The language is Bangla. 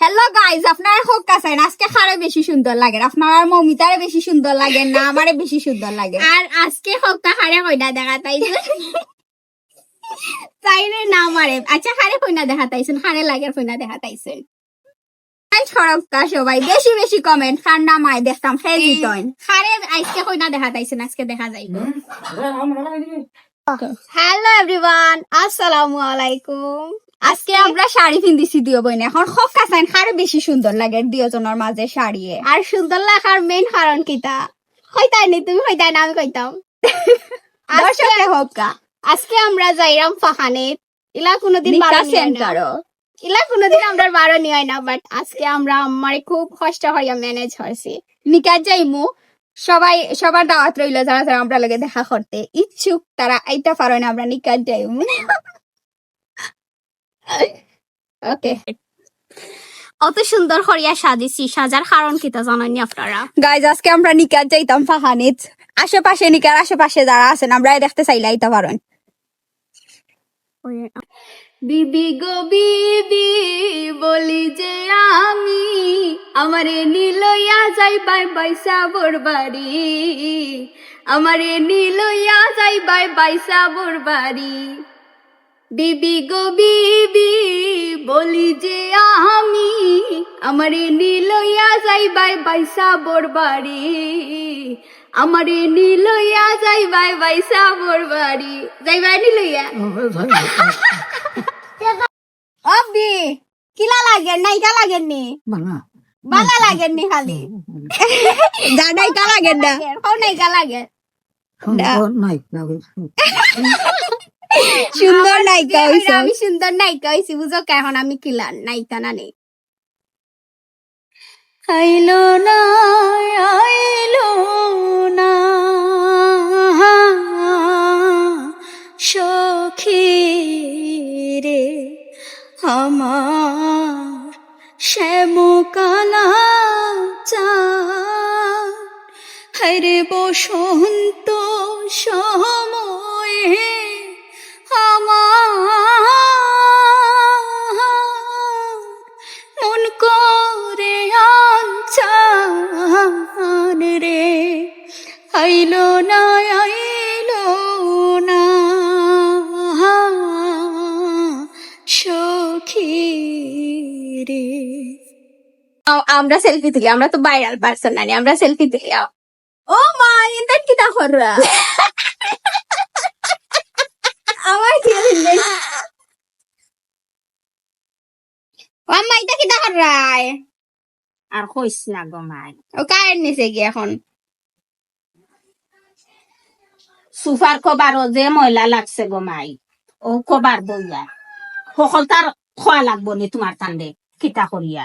হ্যালো গাইজ আপনার হোক কাছেন আজকে খারে বেশি সুন্দর লাগে। আপনার মমিতারে বেশি সুন্দর লাগে না আমারে বেশি সুন্দর লাগে? আর আজকে হক্কা হারে কইনা দেখা তাইছে তাইরে না মারে আচ্ছা হারে কইনা দেখা তাইছেন হারে লাগে কইনা দেখা তাইছেন সবাই বেশি বেশি কমেন্ট খান না মাই দেখতাম হারে আজকে কইনা দেখা তাইছেন আজকে দেখা যাইব। হ্যালো এভরিওয়ান আসসালামু আলাইকুম। আজকে আমরা শাড়ি পিন্দিছি দিও বইন। এখন হোক কাছেন খারে বেশি সুন্দর লাগে দুজনের মাঝে শাড়িয়ে। আর সুন্দর লাগার মেইন কারণ কিতা? কইতাই নি তুমি কইতাই না আমি কইতাম। দর্শকে হোক আজকে আমরা যাইরাম ফাহানে ইলা কোনোদিন নিকা বারো সেন্টারও। ইলা কোনোদিন আমরা বারো নিয় না বাট আজকে আমরা আমারে খুব কষ্ট হইয়া ম্যানেজ হয়েছি নিকাজ যাইমু সবাই সবার দাওয়াত রইল যারা যারা আমরা লগে দেখা করতে। ইচ্ছুক তারা আইতা পারো না আমরা নিকাজ যাইমু। ওকে অত সুন্দর করিয়া সাজিছি সাজার কারণ কিতা জানানি আপনারা? গাইজ আজকে আমরা নিকাজ যাইতাম ফাহানিত। আশেপাশে নিকার আশেপাশে যারা আছেন আমরা দেখতে চাইলে আইতা পারেন। বিবি গো বিবি বলি যে আমি আমারে নিলইয়া যাই বাই বাইসা বোর বাড়ি। আমারে নিলইয়া যাই বাই বাইসা বোর বাড়ি। বিবি গো বিবি বলি যে আমি আমারে নিলইয়া যাই বাই বাইসা বোর বাড়ি। আমারে নিলইয়া যাই বাই বাইসা বোর বাড়ি। যাই বাই নিলইয়া অবি কিলা লাগেন নাইকা লাগেন নি? বালা। লাগেন নি খালি। জানাই কা লাগে না হও নাইকা লাগে। সুন্দর নায়িকা হইছ। আমি সুন্দর নায়িকা হইছি বুঝো কে? এখন আমি কিলা নায়িকা না নেই। আইলো না আইলো না। সখী রে আমার শ্যামকালা চা হরে বসন্ত সময়ে রে আমরা সেলফি তুলি আমরা তো ভাইরাল পারসন না আমরা সেলফি তুলি। ও মা এটা কি তা কররা আমার কি ও আম্মা এটা কি দেখার রায়? আর কইস না গো মাই ও কায়ের নিচে কি এখন। সুফার কবারও যে ময়লা লাগছে গো মাই ও কবার বইয়া। সকল তার খোয়া লাগবো নি তোমার তান্ডে কিতা করিয়া।